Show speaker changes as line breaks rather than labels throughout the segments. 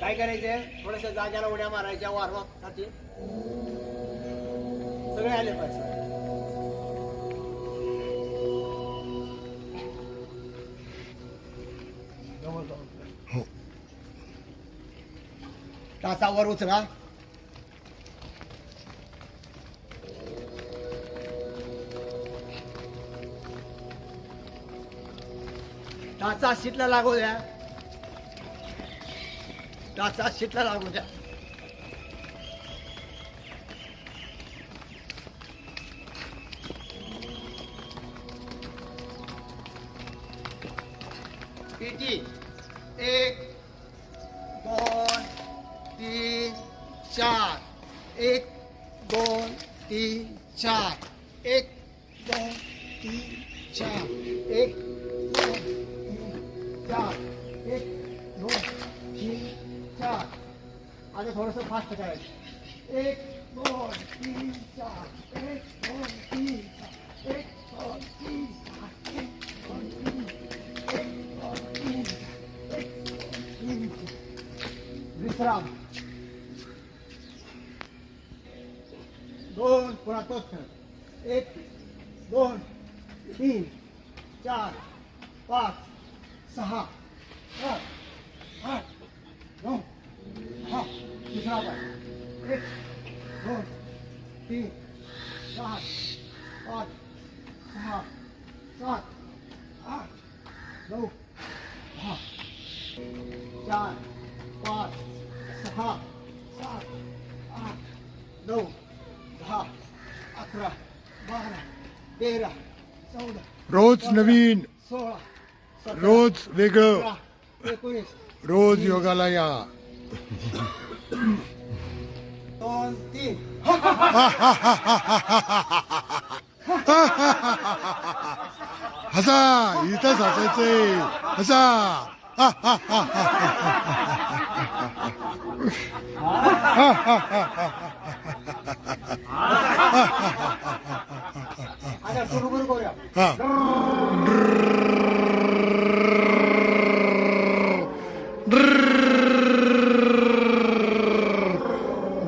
काय करायचंय? थोड्याशा जाग्याला उड्या मारायच्या वारवासाठी सगळे आले पाहिजे.
हो.
टाचावर उचला टाचा सीटला लागू द्या. टाचा सीटला लागू द्या किती एक दोन तीन चार एक दोन तीन चार एक दोन तीन चार एक दोन तीन चार आता थोडंसं फास्ट करायचं एक दोन तीन, चार, एक, दो, तीन एक दोन तीन विश्राम। दोन एक दोन तीन, चार, पाच सहा आठ नऊ दुसरा पाय एक दोन तीन चार पाच सहा सात आठ दहा चार पाच सहा सात आठ नऊ दहा अकरा बारा तेरा चौदा
रोज नवीन
सोळा
रोज
एकोणीस
रोज योगाला हसा इथंच हसायचंय हसा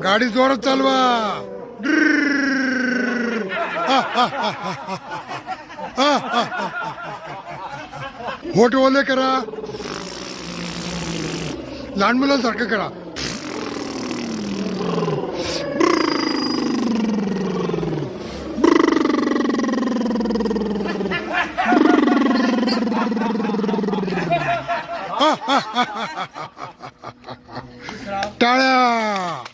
गाडी जोरात चालवा होट ओले करा लहान मुलांसारखं करा टाळ्या